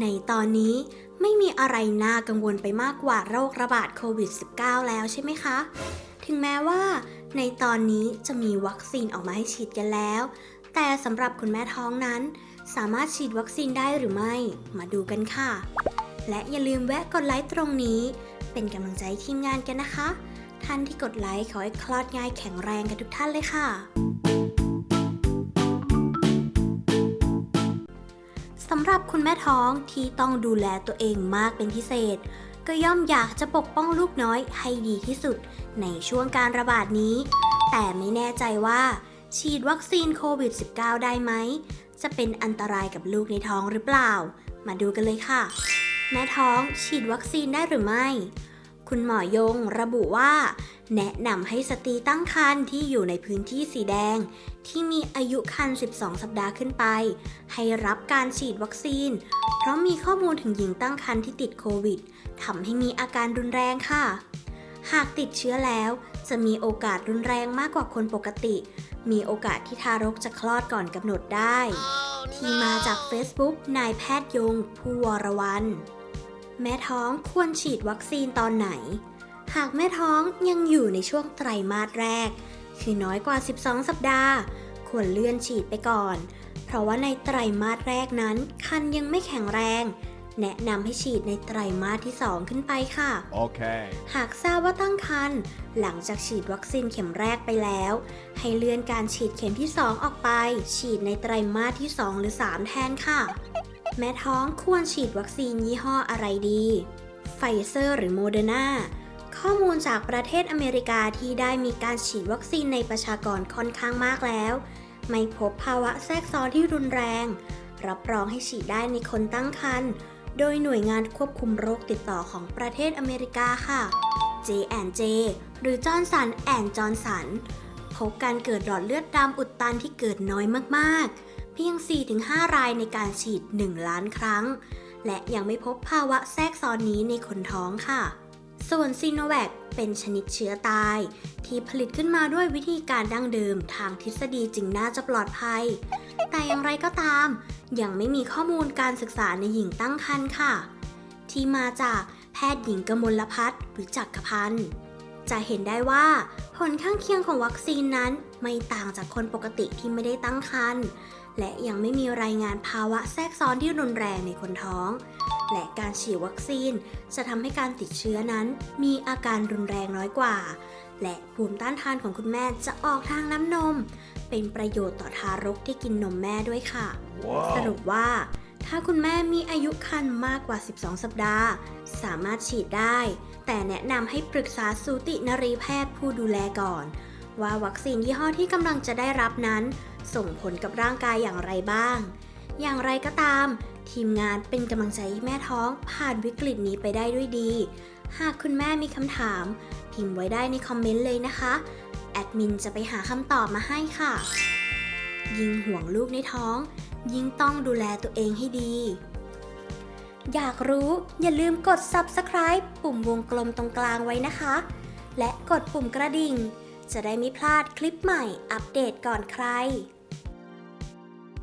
ในตอนนี้ไม่มีอะไรน่ากังวลไปมากกว่าโรคระบาดโควิด -19 แล้วใช่ไหมคะ ถึงแม้ว่า ในตอนนี้จะมีวัคซีนออกมาให้ฉีดกันแล้ว แต่สำหรับคุณแม่ท้องนั้น สามารถฉีดวัคซีนได้หรือไม่ มาดูกันค่ะ และอย่าลืมแวะกดไลค์ตรงนี้ เป็นกำลังใจทีมงานกันนะคะ ท่านที่กดไลค์ขอให้คลอดง่ายแข็งแรงกันทุกท่านเลยค่ะ สำหรับคุณแม่ท้องที่ต้องดูแลตัวเองมากเป็นพิเศษ ก็ย่อมอยากจะปกป้องลูกน้อยให้ดีที่สุด ในช่วงการระบาดนี้ แต่ไม่แน่ใจว่า ฉีดวัคซีนโควิด -19 ได้ไหม จะเป็นอันตรายกับลูกในท้องหรือเปล่า มาดูกันเลยค่ะ แม่ท้องฉีดวัคซีนได้หรือไม่ คุณหมอยงระบุว่า แนะนำให้สตรีตั้งครรภ์ที่อยู่ในพื้นที่สีแดง ที่มีอายุครรภ์ 12 สัปดาห์ขึ้นไป ให้รับการฉีดวัคซีน เพราะมีข้อมูลถึงหญิงตั้งครรภ์ที่ติดโควิดทำให้มีอาการรุนแรงค่ะ หากติดเชื้อแล้ว จะมีโอกาสรุนแรงมากกว่าคนปกติ มีโอกาสที่ทารกจะคลอดก่อนกำหนดได้ ที่มาจาก Facebook นายแพทย์ยง ผู้วรวัน แม่ท้องควรฉีดวัคซีนตอนไหน หากแม่ท้องยังอยู่ในช่วงไตรมาสแรก คือน้อยกว่า 12 สัปดาห์ ควรเลื่อนฉีดไปก่อน เพราะว่าในไตรมาสแรกนั้นคันยังไม่แข็งแรง แนะนำให้ฉีดในไตรมาสที่ 2 ขึ้นไปค่ะ Okay. หากทราบว่าตั้งครรภ์หลังจากฉีดวัคซีนเข็มแรกไปแล้ว ให้เลื่อนการฉีดเข็มที่ 2 ออกไป ฉีดในไตรมาสที่ 2 หรือ 3 แทนค่ะ แม่ท้องควรฉีดวัคซีนยี่ห้ออะไรดีไฟเซอร์หรือโมเดอร์นาข้อมูลจากประเทศอเมริกาที่ได้มีการฉีดวัคซีนในประชากรค่อนข้างมากแล้ว ไม่พบภาวะแทรกซ้อนที่รุนแรง รับรองให้ฉีดได้ในคนตั้งครรภ์โดยหน่วยงานควบคุมโรคติดต่อของประเทศอเมริกาค่ะ J&J หรือจอร์นสันแอนจอร์นสันพบการเกิดหลอดเลือดดำอุดตันที่เกิดน้อยมากๆ เพียง 4-5 รายในการฉีด 1 ล้านครั้ง และยังไม่พบภาวะแทรกซ้อนนี้ในคนท้องค่ะ ส่วนซีโนแวคเป็นชนิดเชื้อตาย ที่ผลิตขึ้นมาด้วยวิธีการดั้งเดิมทางทฤษฎีจึงน่าจะปลอดภัย แต่อย่างไรก็ตาม ยังไม่มีข้อมูลการศึกษาในหญิงตั้งครรภ์ค่ะ ที่มาจากแพทย์หญิงกมลพัฒน์หรือจักรพันธ์ จะเห็นได้ว่าผลข้างเคียงของวัคซีนนั้นไม่ต่างจากคนปกติที่ไม่ได้ตั้งครรภ์และยังไม่มีรายงานภาวะแทรกซ้อนที่รุนแรงในคนท้อง และการฉีดวัคซีนจะทำให้การติดเชื้อนั้น มีอาการรุนแรงน้อยกว่า และภูมิต้านทานของคุณแม่จะออกทางน้ำนม เป็นประโยชน์ต่อทารกที่กินนมแม่ด้วยค่ะสรุปว่า ถ้าคุณแม่มีอายุครรภ์มากกว่า 12 สัปดาห์ สามารถฉีดได้ แต่แนะนำให้ปรึกษาสูตินรีแพทย์ผู้ดูแลก่อน ว่าวัคซีนยี่ห้อที่กำลังจะได้รับนั้น ส่งผลกับร่างกายอย่างไรบ้าง อย่างไรก็ตาม ทีมงานเป็นกำลังใจให้แม่ท้องผ่านวิกฤตนี้ไปได้ด้วยดี หากคุณแม่มีคำถาม พิมพ์ไว้ได้ในคอมเมนต์เลยนะคะ แอดมินจะไปหาคำตอบมาให้ค่ะ ยิ่งห่วงลูกในท้อง ยิ่งต้องดูแลตัวเองให้ดี อยากรู้อย่าลืมกด subscribe ปุ่มวงกลมตรงกลางไว้นะคะ และกดปุ่มกระดิ่ง จะได้ไม่พลาดคลิปใหม่อัปเดตก่อนใคร